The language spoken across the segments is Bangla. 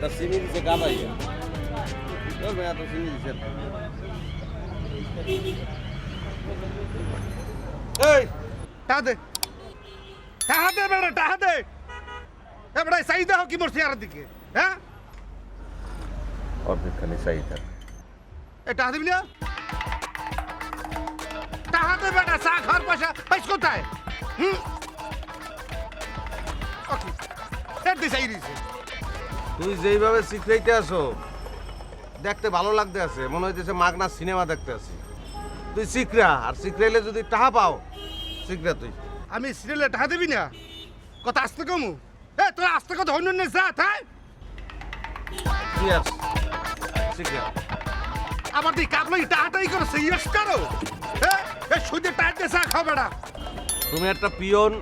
আমরা চিনি দিছে গাবাইয়া তোর ভাই এত চিনি দিছে না। এই টাহা দে টাহা দে বেড়া টাহা দে এ বেড়া সাই দাও কি মোর চেয়ারের দিকে হ্যাঁ অর্ধেক খালি চাহিদা এ টাহা দিবি না টাহা দে বেটা চা খাওয়ার পয়সা পাইস কোথায় হুম ওকে এর দিশা ইরিছে তুই যেইভাবে শিখাইতে আসো দেখতে ভালো লাগতে আছে। মনে হইতেছে মাগনা সিনেমা দেখতে আছি। তুই শিখরা আর শিখরাইলে যদি টাহা পাও শিখরা তুই। আমি সিরিয়ালে টাহা দিবি না? কথা আসতে কমু। এ তোর আসতে কথা হইন না যা তাই আস শিখরা আমার তুই কাপলো টাহাটাই করো সিরিয়াস করো। এ সুদে টাইট দিয়ে চা খাও বেড়া। তুমি একটা পিয়ন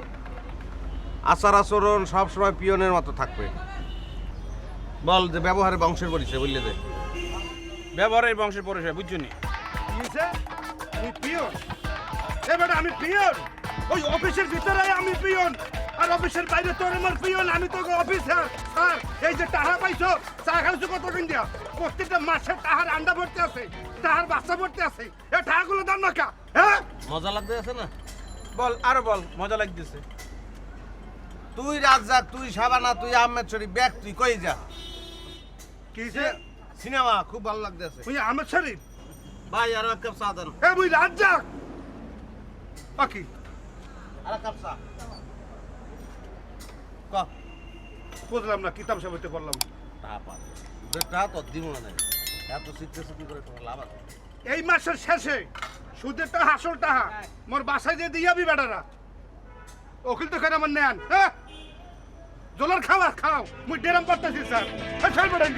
আচার আচরণ সবসময় পিয়নের মতো থাকবে। বল যে ব্যবহারে বংশের পরিচয় বললে দে। ব্যবহারের বংশের পরিচয় বুঝছ নি? আমি পিয়ন আমি পিয়ন ওই অফিসের ভিতরে আমি পিয়ন আর অফিসের বাইরে তোর আমার পিয়ন আমি তো অফিসার। স্যার এই যে টাহা পাইছো চা খাইছো কত কিন দিয়া? প্রত্যেকটা মাসে টাহার আন্ডা ভর্তি আছে টাহার বাচ্চা ভর্তি আছে। এ টাহাগুলো দাম না কা হ্যাঁ? মজা লাগতে আছে না? বল আর বল মজা লাগতেছে। তুই রাজ্জাক তুই সাবানা তুই আহমেদ শরীফ ব্যাগ তুই কই যা? কিসে সিনেমা খুব ভালো লাগতে আছে তুই আহমেদ শরীফ? ভাই আর এক কাপ চা দেন। এ মুই রাজ্জাক বাকি। আর এক কাপ চা। ক? বুঝলাম না কিতাব সাবিতে করলাম। যে টাকা তো দিব না। এত করে তোমার লাভ আছে? এই মাসের শেষে সুদের টাকা আসল টাকা মোর বাসায় দিয়ে দিয়াবি বেটারা। ওকিল তো করে আমার নেন হ্যাঁ? জলের খাওয়া খাও। মুই ডেরাম পারতেছি স্যার। ছাড় বেড়াই